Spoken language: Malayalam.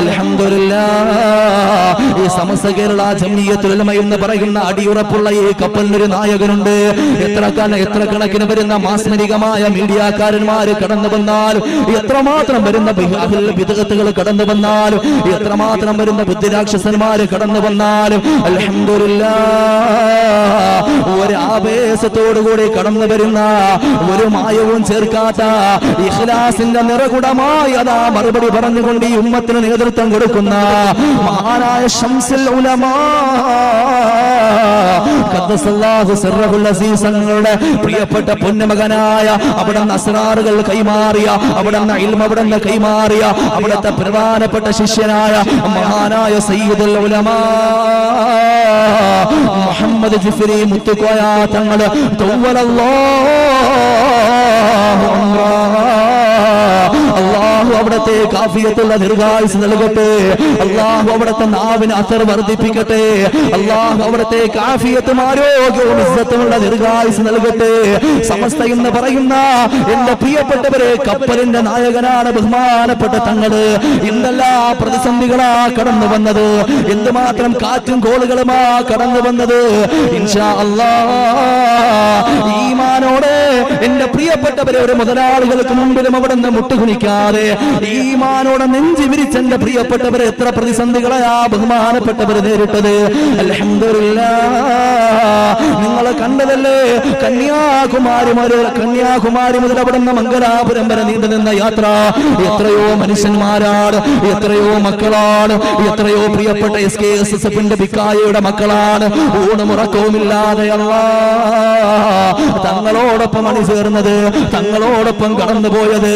അൽഹംദുലില്ലാ ഈ സമസ്ത കേരള ജമിയത്തുലമ എന്ന് പറയുന്ന അടിയുറപ്പുള്ള ഈ കപ്പലിനൊരു നായകനുണ്ട്. എത്ര എത്ര കണക്കിന് വരുന്ന മാസ്മരികമായ മീഡിയക്കാരന്മാര് കടന്നു വന്നാലും എത്രമാത്രം വരുന്ന വിദഗത്തുകൾ കടന്നു വന്നാലും എത്രമാത്രം വരുന്ന ബുദ്ധിരാക്ഷസന്മാര് കടന്നു വന്നാലും അൽഹംദുലില്ലാ ഒരു ആവേശത്തോടുകൂടി കടന്നു വരുന്ന ഒരു മായവും ചേർക്കാത്ത ഇഖ്ലാസിന്റെ നിറകുടമായി അതാ മറുപടി പറഞ്ഞുകൊണ്ട് ഈ ഉമ്മത്തിന് നേതൃത്വം കൊടുക്കുന്ന മഹാനായ ഷംസുൽ ഉലമാ. തങ്ങളുടെ പ്രിയപ്പെട്ട പൊന്നമകനായ അവിടെ അസ്രാറുകൾ കൈമാറിയ അവിടെ ഇൽമ അവിടെ കൈമാറിയ അവിടുത്തെ പ്രധാനപ്പെട്ട ശിഷ്യനായ മഹാനായ സയ്യിദുൽ ഉലമാ. മുഹമ്മദ് ജിഫ്രി മുത്തുക്കോയ തങ്ങൾ അള്ളാഹു അവിടത്തെ കാഫിയത്തുള്ള ദീർഘായുസ് നൽകട്ടെ. അള്ളാഹു അവിടത്തെ നാവിന് അസർ വർദ്ധിപ്പിക്കട്ടെ. അള്ളാഹു അവിടത്തെ കാഫിയത്തും ആരോഗ്യവും ഇസ്സത്തുമുള്ള ദീർഘായുസ് നൽകട്ടെ. സമസ്ത എന്ന് പറയുന്ന എന്റെ പ്രിയപ്പെട്ടവരെ കപ്പലിന്റെ നായകനാണ് ബഹുമാനപ്പെട്ട തങ്ങൾ. എന്തെല്ലാ പ്രതിസന്ധികളാ കടന്നു വന്നത്. എന്തുമാത്രം കാറ്റും കോളുകളുമാ കടന്നു വന്നത്. ഇൻഷാ അല്ലാ ഈമാനോടെ എന്റെ പ്രിയപ്പെട്ടവരെ ഒരു മുതലാളികൾക്ക് മുമ്പിലും അവിടെ നിന്ന് മുട്ടുകുണിക്കാതെ ഈമാനോടെ നെഞ്ചി വിരിച്ച എന്റെ പ്രിയപ്പെട്ടവരെ എത്ര പ്രതിസന്ധികളെയാ ബഹുമാനപ്പെട്ടവര് നേരിട്ടത്? അൽഹംദുലില്ലാ. നിങ്ങളെ കണ്ടതല്ലേ? കന്യാകുമാരി മുതൽ കന്യാകുമാരി മുതൽ മംഗലാപുരം വരെ നീണ്ടു നിന്ന യാത്ര എത്രയോ മനുഷ്യന്മാരാണ് എത്രയോ മക്കളാണ് എത്രയോ പ്രിയപ്പെട്ട എസ് കെ എസ് എസ് എഫിന്റെ പിക്കായയുടെ മക്കളാണ്. ഊണമുറക്കവുമില്ലാതെ തങ്ങളോടൊപ്പം അണിചേർന്നത് തങ്ങളോടൊപ്പം കടന്നുപോയത്.